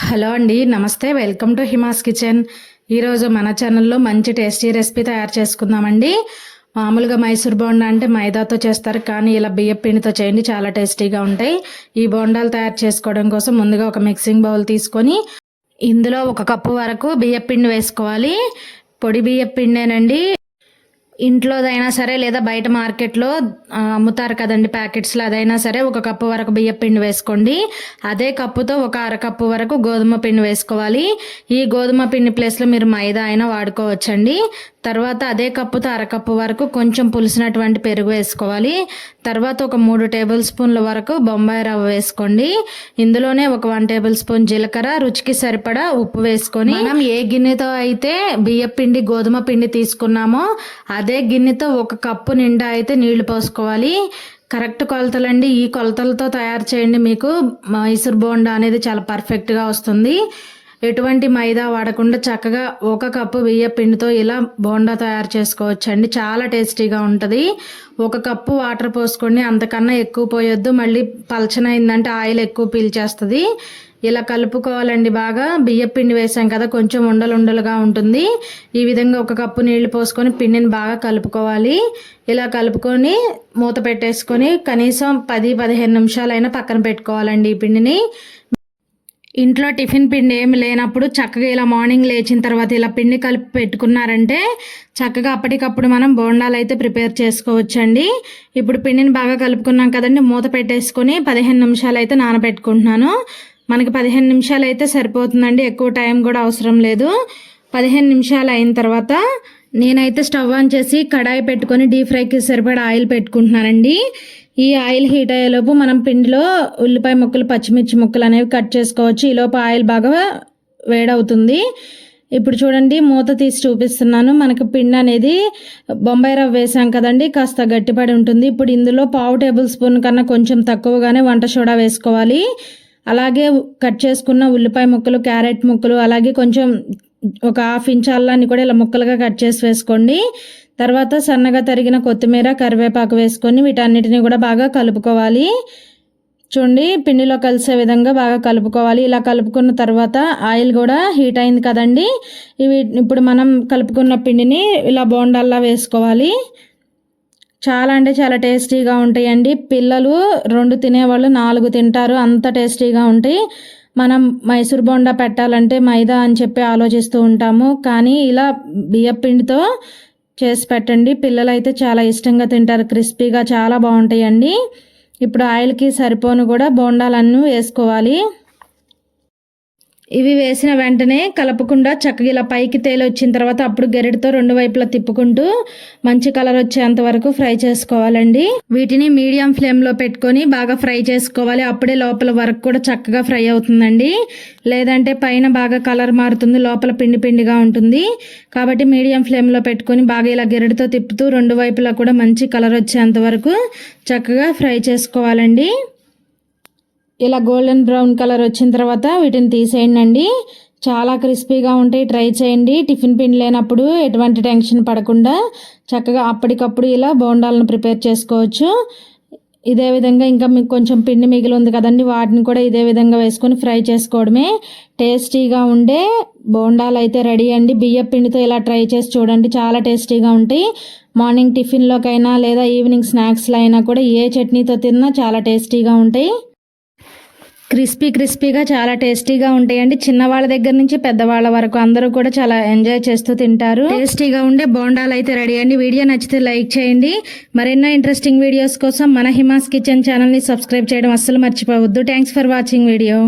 Hello అండి నమస్తే. Welcome to Hima's kitchen. ఈరోజు మన ఛానల్లో మంచి టేస్టీ రెసిపీ తయారు చేసుకుందామండి. మామూలుగా మైసూర్ బోండా అంటే మైదాతో చేస్తారు కానీ ఇలా బియ్యం పిండితో చేయండి చాలా టేస్టీగా ఉంటాయి. ఈ బోండాలు తయారు చేసుకోవడం కోసం ముందుగా ఒక మిక్సింగ్ బౌల్ తీసుకొని ఇందులో ఒక కప్పు వరకు బియ్యం పిండి వేసుకోవాలి. పొడి బియ్యం పిండేనండి. ఇంట్లోదైనా సరే లేదా బయట మార్కెట్లో అమ్ముతారు కదండి ప్యాకెట్స్లో అదైనా సరే ఒక కప్పు వరకు బియ్య పిండి వేసుకోండి. అదే కప్పుతో ఒక అరకప్పు వరకు గోధుమ పిండి వేసుకోవాలి. ఈ గోధుమ పిండి ప్లేస్లో మీరు మైదా అయినా వాడుకోవచ్చండి. తర్వాత అదే కప్పుతో అరకప్పు వరకు కొంచెం పులిసినటువంటి పెరుగు వేసుకోవాలి. తర్వాత ఒక మూడు టేబుల్ స్పూన్ల వరకు బొంబాయి రవ్వ వేసుకోండి. ఇందులోనే ఒక వన్ టేబుల్ స్పూన్ జీలకర్ర రుచికి సరిపడా ఉప్పు వేసుకొని మనం ఏ గిన్నెతో అయితే బియ్య పిండి గోధుమ పిండి తీసుకున్నామో అది అదే గిన్నెతో ఒక కప్పు నిండా అయితే నీళ్ళు పోసుకోవాలి. కరెక్ట్ కొలతలండి. ఈ కొలతలతో తయారు చేయండి మీకు. మైసూర్ బోండా అనేది చాలా పర్ఫెక్ట్గా వస్తుంది. ఎటువంటి మైదా వాడకుండా చక్కగా ఒక కప్పు బియ్య పిండితో ఇలా బోండా తయారు చేసుకోవచ్చండి. చాలా టేస్టీగా ఉంటుంది. ఒక కప్పు వాటర్ పోసుకోండి అంతకన్నా ఎక్కువ పోయొద్దు. మళ్ళీ పలచనైందంటే ఆయిల్ ఎక్కువ పీల్చేస్తుంది. ఇలా కలుపుకోవాలండి బాగా. బియ్యం పిండి వేసాం కదా కొంచెం ఉండలు ఉండలుగా ఉంటుంది. ఈ విధంగా ఒక కప్పు నీళ్ళు పోసుకొని పిండిని బాగా కలుపుకోవాలి. ఇలా కలుపుకొని మూత పెట్టేసుకొని కనీసం పది పదిహేను నిమిషాలైనా పక్కన పెట్టుకోవాలండి ఈ పిండిని. ఇంట్లో టిఫిన్ పిండి ఏమి లేనప్పుడు చక్కగా ఇలా మార్నింగ్ లేచిన తర్వాత ఇలా పిండి కలిపి పెట్టుకున్నారంటే చక్కగా అప్పటికప్పుడు మనం బోండాలు అయితే ప్రిపేర్ చేసుకోవచ్చండి. ఇప్పుడు పిండిని బాగా కలుపుకున్నాం కదండి మూత పెట్టేసుకొని పదిహేను నిమిషాలు అయితే నానబెట్టుకుంటున్నాను. మనకి పదిహేను నిమిషాలు అయితే సరిపోతుందండి. ఎక్కువ టైం కూడా అవసరం లేదు. పదిహేను నిమిషాలు అయిన తర్వాత నేనైతే స్టవ్ ఆన్ చేసి కడాయి పెట్టుకొని డీప్ ఫ్రైకి సరిపడా ఆయిల్ పెట్టుకుంటున్నానండి. ఈ ఆయిల్ హీట్ అయ్యేలోపు మనం పిండిలో ఉల్లిపాయ ముక్కలు పచ్చిమిర్చి ముక్కలు అనేవి కట్ చేసుకోవచ్చు. ఈలోపు ఆయిల్ బాగా వేడవుతుంది. ఇప్పుడు చూడండి మూత తీసి చూపిస్తున్నాను. మనకు పిండి అనేది బొంబాయి రవ్వ వేసాం కదండి కాస్త గట్టిపడి ఉంటుంది. ఇప్పుడు ఇందులో పావు టేబుల్ స్పూన్ కన్నా కొంచెం తక్కువగానే వంట సోడా వేసుకోవాలి. అలాగే కట్ చేసుకున్న ఉల్లిపాయ ముక్కలు క్యారెట్ ముక్కలు అలాగే కొంచెం ఒక హాఫ్ ఇంచ్ అల్లాన్ని కూడా ఇలా ముక్కలుగా కట్ చేసి వేసుకోండి. తర్వాత సన్నగా తరిగిన కొత్తిమీర కరివేపాకు వేసుకొని వీటన్నిటిని కూడా బాగా కలుపుకోవాలి. చూడండి పిండిలో కలిసే విధంగా బాగా కలుపుకోవాలి. ఇలా కలుపుకున్న తర్వాత ఆయిల్ కూడా హీట్ అయింది కదండి. ఇవి ఇప్పుడు మనం కలుపుకున్న పిండిని ఇలా బోండాల్లా వేసుకోవాలి. చాలా అంటే చాలా టేస్టీగా ఉంటాయండి. పిల్లలు రెండు తినేవాళ్ళు నాలుగు తింటారు. అంత టేస్టీగా ఉంటాయి. మనం మైసూర్ బోండా పెట్టాలంటే మైదా అని చెప్పి ఆలోచిస్తూ ఉంటాము. కానీ ఇలా బియ్యం పిండితో చేసి పెట్టండి. పిల్లలు అయితే చాలా ఇష్టంగా తింటారు. క్రిస్పీగా చాలా బాగుంటాయండి. ఇప్పుడు ఆయిల్కి సరిపోను కూడా బోండాలన్నీ వేసుకోవాలి. ఇవి వేసిన వెంటనే కలపకుండా చక్కగా ఇలా పైకి తేలి వచ్చిన తర్వాత అప్పుడు గరిటతో రెండు వైపులా తిప్పుకుంటూ మంచి కలర్ వచ్చేంత వరకు ఫ్రై చేసుకోవాలండి. వీటిని మీడియం ఫ్లేమ్లో పెట్టుకొని బాగా ఫ్రై చేసుకోవాలి. అప్పుడే లోపల వరకు కూడా చక్కగా ఫ్రై అవుతుందండి. లేదంటే పైన బాగా కలర్ మారుతుంది లోపల పిండి పిండిగా ఉంటుంది. కాబట్టి మీడియం ఫ్లేమ్లో పెట్టుకొని బాగా ఇలా గరిటతో తిప్పుతూ రెండు వైపులా కూడా మంచి కలర్ వచ్చేంత వరకు చక్కగా ఫ్రై చేసుకోవాలండి. ఇలా గోల్డెన్ బ్రౌన్ కలర్ వచ్చిన తర్వాత వీటిని తీసేయండి అండి చాలా క్రిస్పీగా ఉంటాయి. ట్రై చేయండి. టిఫిన్ పిండి లేనప్పుడు ఎటువంటి టెన్షన్ పడకుండా చక్కగా అప్పటికప్పుడు ఇలా బోండాలను ప్రిపేర్ చేసుకోవచ్చు. ఇదే విధంగా ఇంకా మీకు కొంచెం పిండి మిగిలి ఉంది కదండి వాటిని కూడా ఇదే విధంగా వేసుకొని ఫ్రై చేసుకోవడమే టేస్టీగా ఉండే బోండాలు అయితే రెడీ అండి. బియ్య పిండితో ఇలా ట్రై చేసి చూడండి. చాలా టేస్టీగా ఉంటాయి. మార్నింగ్ టిఫిన్లోకైనా లేదా ఈవినింగ్ స్నాక్స్లో అయినా కూడా ఏ చట్నీతో తిన్నా చాలా టేస్టీగా ఉంటాయి. క్రిస్పీ క్రిస్పీగా చాలా టేస్టీగా ఉంటాయండి. చిన్నవాళ్ళ దగ్గర నుంచి పెద్దవాళ్ళ వరకు అందరూ కూడా చాలా ఎంజాయ్ చేస్తూ తింటారు. టేస్టీగా ఉండే బోండాలు అయితే రెడీ అండి. వీడియో నచ్చితే లైక్ చేయండి. మరెన్నో ఇంట్రెస్టింగ్ వీడియోస్ కోసం మన హిమాస్ కిచెన్ ఛానల్ని సబ్స్క్రైబ్ చేయడం అస్సలు మర్చిపోవద్దు. Thanks for watching video.